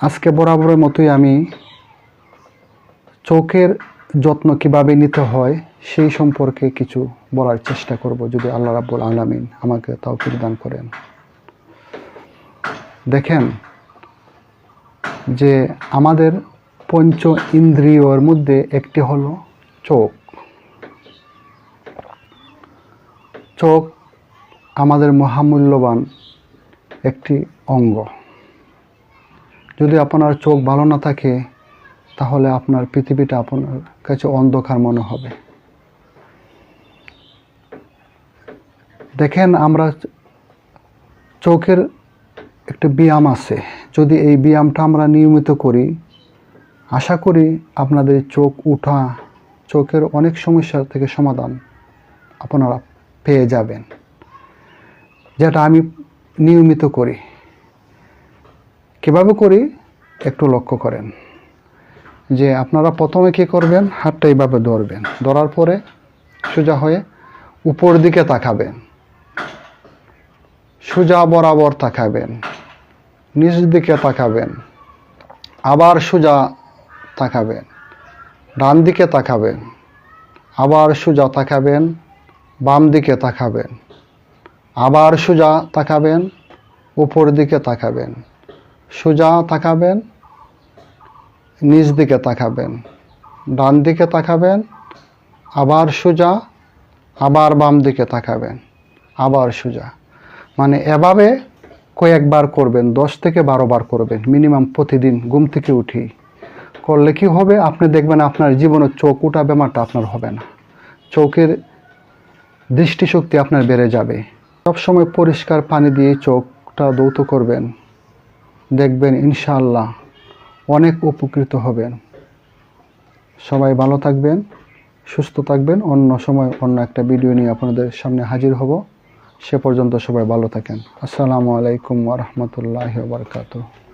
আজকে বরাবরের মতোই আমি চোখের যত্ন কীভাবে নিতে হয় সেই সম্পর্কে কিছু বলার চেষ্টা করব যদি আল্লাহ রাব্বুল আলামিন আমাকে তাও দান করেন। দেখেন যে আমাদের পঞ্চ ইন্দ্রিয়র মধ্যে একটি হলো চোখ। চোখ আমাদের মহামূল্যবান একটি অঙ্গ। যদি আপনার চোখ ভালো না থাকে, তাহলে আপনার পৃথিবীটা আপনার কাছে অন্ধকার মনে হবে। দেখেন, আমরা চোখের একটা ব্যায়াম আছে। যদি এই ব্যায়ামটা আমরা নিয়মিত করি, আশা করি আপনাদের চোখ উঠা, চোখের অনেক সমস্যা থেকে সমাধান আপনারা পেয়ে যাবেন। যেটা আমি নিয়মিত করি। কীভাবে করি? একটু লক্ষ্য করেন যে আপনারা প্রথমে কী করবেন? হাতটা এইভাবে ধরবেন। ধরার পরে সোজা হয়ে উপর দিকে তাকাবেন। সোজা বরাবর তাকাবেন। নিচ দিকে তাকাবেন। আবার সোজা তাকাবেন। ডান দিকে তাকাবেন। আবার সোজা তাকাবেন। বাম দিকে তাকাবেন। আবার সোজা তাকাবেন। উপর দিকে তাকাবেন। সোজা তাকাবেন, নিচ দিকে তাকাবেন, ডান দিকে তাকাবেন, আবার সোজা, আবার বাম দিকে তাকাবেন, আবার সোজা। মানে এভাবে কয়েকবার করবেন, দশ থেকে বারো বার করবেন, মিনিমাম প্রতিদিন ঘুম থেকে উঠি। করলে কি হবে? আপনি দেখবেন আপনার জীবনের চোখ উঠা বেমারটা আপনার হবে না। চোখের দৃষ্টিশক্তি আপনার বেড়ে যাবে। সবসময় পরিষ্কার পানি দিয়ে চোখটা দৌত করবেন। দেখবেন ইনশাআল্লাহ অনেক উপকৃত হবেন। সবাই ভালো থাকবেন, সুস্থ থাকবেন। অন্য সময় অন্য একটা ভিডিও নিয়ে আপনাদের সামনে হাজির হব। সে পর্যন্ত সবাই ভালো থাকেন। আসসালামু আলাইকুম ওরহমতুল্লাহ বারকাতুহ।